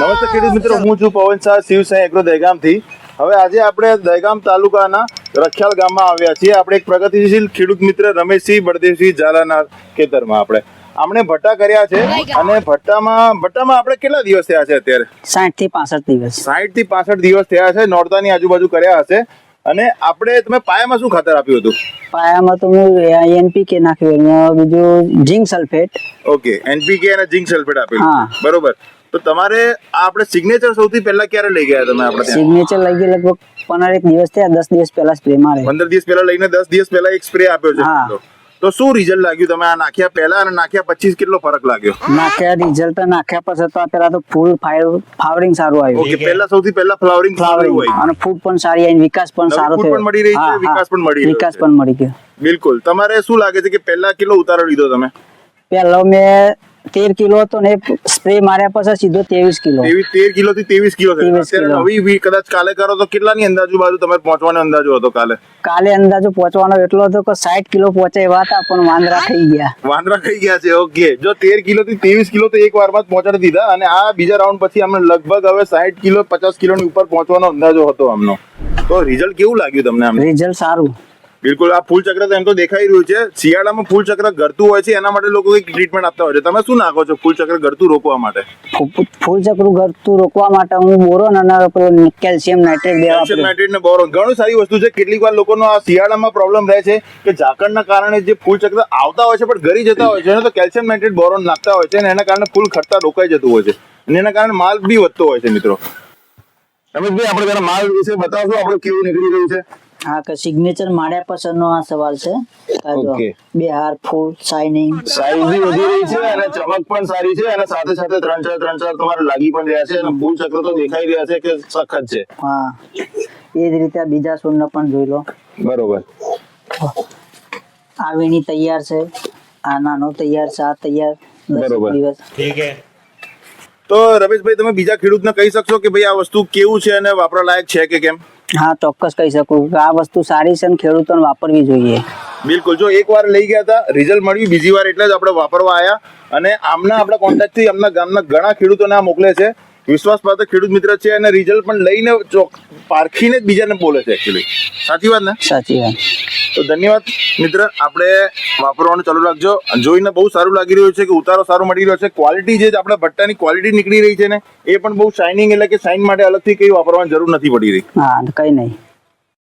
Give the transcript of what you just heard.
નમસ્તે ખેડૂત મિત્રો હું છું પવન શાહ શિવસાઈ એગ્રો દહેગામથી. હવે આજે આપણે દહેગામ તાલુકાના રખિયાલ ગામમાં આવ્યા છીએ. આપણે એક પ્રગતિશીલ ખેડૂત મિત્ર રમેશસિંહ બળદેવસિંહ ઝાલાના ખેતરમાં આપણે. આમણે ભટ્ટા કર્યા છે અને ભટ્ટામાં ભટ્ટામાં આપણે કેટલા દિવસ થયા છે અત્યારે? સાઠથી પાસઠ દિવસ. સાઠથી પાસઠ દિવસ થયા છે નોરતાની આજુબાજુ કર્યા હશે. અને આપણે તમે પાયામાં શું ખાતર આપ્યું હતું? પાયામાં તો હું એનપીકે નાખ્યું બીજું ઝીંક સલ્ફેટ. ઓકે એનપીકે અને ઝિંક સલ્ફેટ આપેલું. બરોબર. તો તમારે આપણે સિગ્નેચર સૌથી પહેલા ક્યારે લઈ ગયા તમે આપણે સિગ્નેચર લઈ ગયા લગભગ પંદર એક દિવસ થયા દસ દિવસ પહેલા સ્પ્રે મારે પંદર દિવસ પહેલા લઈને દસ દિવસ પહેલા એક સ્પ્રે આપ્યો છે. તો. શું રિઝલ્ટ લાગ્યું તમે? આ નાખ્યા પહેલા અને નાખ્યા પચીસ કેટલો ફરક લાગ્યો? નાખ્યા રિઝલ્ટ નાખ્યા પછી તો પેલા તો ફૂલ ફ્લાવરિંગ સારું આવ્યું. ઓકે પહેલા સૌથી પહેલા ફ્લાવરિંગ ફ્લાવરિંગ હોય. અને ફૂડ પણ સારી આવી વિકાસ પણ સારો થયો. પણ મળી રહી છે. વિકાસ પણ મળી વિકાસ પણ મળી ગયો. બિલકુલ. તમારે શું લાગે છે કે પહેલા કેટલો ઉતારો લીધો તમે? પહેલો મેં તેર કિલો હતો ને સ્પ્રે માર્યા પછી સીધો ત્રેવીસ કિલો. તેર કિલો થી ત્રેવીસ કિલો થયો. 23 અત્યારે કિલો. નવી કદાચ કાલે કરો તો કેટલાની અંદાજુ બાજુ તમે પહોંચવાનો અંદાજો હતો કાલે? કાલે અંદાજો પહોંચવાનો એટલો હતો કે સાઠ કિલો પહોંચે એવા હતા પણ વાંદરા થઈ ગયા. વાંદરા થઈ ગયા છે ઓકે. જો તેર કિલો થી ત્રેવીસ કિલો તો એક વારમાં જ પહોંચાડી દીધા અને આ બીજા રાઉન્ડ પછી અમને લગભગ હવે સાઠ કિલો પચાસ કિલો ની ઉપર પહોંચવાનો અંદાજો હતો આમનો. તો રિઝલ્ટ કેવું લાગ્યું તમને રિઝલ્ટ સારું. બિલકુલ આ ફૂલ ચક્ર તો એમ તો દેખાઈ રહ્યું છે. શિયાળામાં ફૂલ ચક્ર ગરતું હોય છે એના માટે લોકો ટ્રીટમેન્ટ આપતા હોય છે. તમે શું નાખો છો? ફૂલ ચક્ર ગરતું રોકવા માટે? ફૂલ ચક્ર ગરતું રોકવા માટે હું બોરોન અને કેલ્શિયમ નાઇટ્રેટ કેલ્શિયમ નાઇટ્રેટ ને બોરોન. ઘણું સારી વસ્તુ છે. કેટલીક વાર લોકોનો આ શિયાળામાં પ્રોબ્લેમ રહે છે કે ઝાકળના કારણે જે ફૂલ ચક્ર આવતા હોય છે પણ ઘરી જતા હોય છે એને તો કેલ્શિયમ નાઇટ્રેટ બોરોન નાખતા હોય છે અને એના કારણે ફૂલ ખરતા રોકાઈ જતું હોય છે. અને એના કારણે માલ બી વધતો હોય છે મિત્રો. રમેશભાઈ આપણે જરા માલ વિશે બતાવશો? આપણે કેવું નીકળી રહ્યું છે? હા કે સિગ્નેચર માળ્યા પસંદનો આ સવાલ છે. ઓકે બે હાર ફૂલ શાઇનિંગ સાઈઝ બી વધી રહી છે અને ચમક પણ સારી છે અને સાથે સાથે ત્રણ ચાર ત્રણ ચાર તમારે લાગી પણ રહ્યા છે અને ફૂલ ચક્ર તો દેખાઈ રહ્યા છે કે સખત છે. હા. એ જ રીતે આ બીજા છોડને પણ જોઈ લો. બરોબર. આ વીણી તૈયાર છે. આ નાનો તૈયાર છે આ તૈયાર. બરોબર બરોબર. દિવસ. તો રમેશભાઈ તમે બીજા ખેડૂતને કહી શકશો કે ભાઈ આ વસ્તુ કેવું છે અને વાપરવા લાયક છે કે કેમ? હા ચોક્કસ કહી શકું. કે આ વસ્તુ સારી છે અને ખેડૂતોને વાપરવી જોઈએ. બિલકુલ. જો એક વાર લઈ ગયા હતા રિઝલ્ટ મળ્યું બીજી વાર એટલે જ આપણે વાપરવા આવ્યા અને આમના આપણા કોન્ટેક્ટથી આમના ગામના ઘણા ખેડૂતોને આ મોકલે છે. વિશ્વાસપાત્ર ખેડૂત મિત્ર છે અને રિઝલ્ટ પણ લઈને ચોક પારખીને જ બીજાને બોલે છે એકચ્યુઅલી સાચી વાત ને? સાચી વાત. તો ધન્યવાદ. મિત્ર, આપણે વાપરવાનું ચાલુ રાખજો. જોઈને બહુ સારું લાગી રહ્યું છે કે ઉતારો સારો મળી રહ્યો છે. ક્વોલિટી જે આપણા ભટ્ટાની ક્વોલિટી નીકળી રહી છે ને, એ પણ બહુ શાઇનિંગ એટલે કે શાઇન માટે અલગથી કઈ વાપરવાની જરૂર નથી પડી રહી. હા કઈ નહીં.